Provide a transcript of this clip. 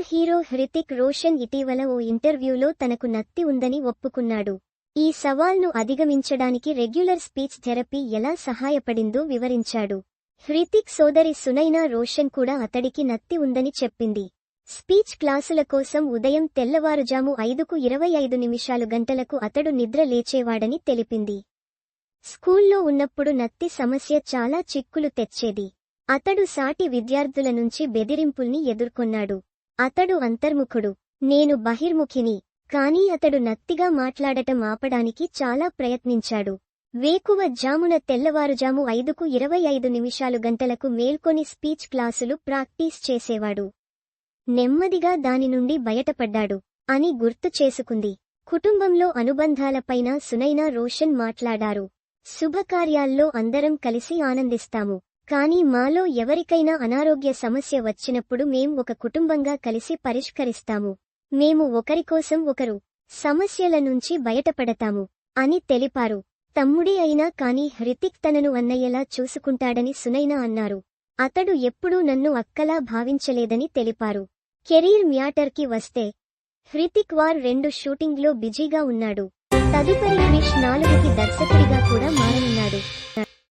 Super hero Hrithik Roshan ఇటీవల ఓ ఇంటర్వ్యూలో తనకు నత్తి ఉందని ఒప్పుకున్నాడు. ఈ సవాల్ను అధిగమించడానికి రెగ్యులర్ స్పీచ్ థెరపీ ఎలా సహాయపడిందో వివరించాడు. హృతిక్ సోదరి సునైనా రోషన్ కూడా అతడికి నత్తి ఉందని చెప్పింది. స్పీచ్ క్లాసుల కోసం ఉదయం తెల్లవారుజాము ఐదుకు ఇరవై ఐదు నిమిషాలు గంటలకు అతడు నిద్ర లేచేవాడని తెలిపింది. స్కూల్లో ఉన్నప్పుడు నత్తి సమస్య చాలా చిక్కులు తెచ్చేది. అతడు సాటి విద్యార్థుల నుంచి బెదిరింపుల్ని ఎదుర్కొన్నాడు. అతడు అంతర్ముఖుడు. నేను బహిర్ముఖిని. కానీ అతడు నత్తిగా మాట్లాడటం ఆపడానికి చాలా ప్రయత్నించాడు. వేకువ జామున తెల్లవారుజాము ఐదుకు ఇరవై ఐదు నిమిషాలు గంటలకు మేల్కొని స్పీచ్ క్లాసులు ప్రాక్టీస్ చేసేవాడు. నెమ్మదిగా దాని నుండి బయటపడ్డాడు. అని గుర్తు చేసుకుంది. కుటుంబంలో అనుబంధాలపైన సునైనా రోషన్ మాట్లాడారు. శుభకార్యాల్లో అందరం కలిసి ఆనందిస్తాము. కానీ మాలో ఎవరికైనా అనారోగ్య సమస్య వచ్చినప్పుడు మేం ఒక కుటుంబంగా కలిసి పరిష్కరిస్తాము. మేము ఒకరికోసం ఒకరు సమస్యల నుంచి బయటపడతాము అని తెలిపారు. తమ్ముడి అయినా కాని హృతిక్ తనను అన్నయ్యలా చూసుకుంటాడని సునైనా అన్నారు. అతడు ఎప్పుడూ నన్ను అక్కలా భావించలేదని తెలిపారు. కెరీర్ మ్యాటర్కి వస్తే హృతిక్ వార్ రెండు షూటింగ్లో బిజీగా ఉన్నాడు. తదుపరి క్రిష్ నాలుగుకి దర్శకుడిగా కూడా మారనున్నాడు.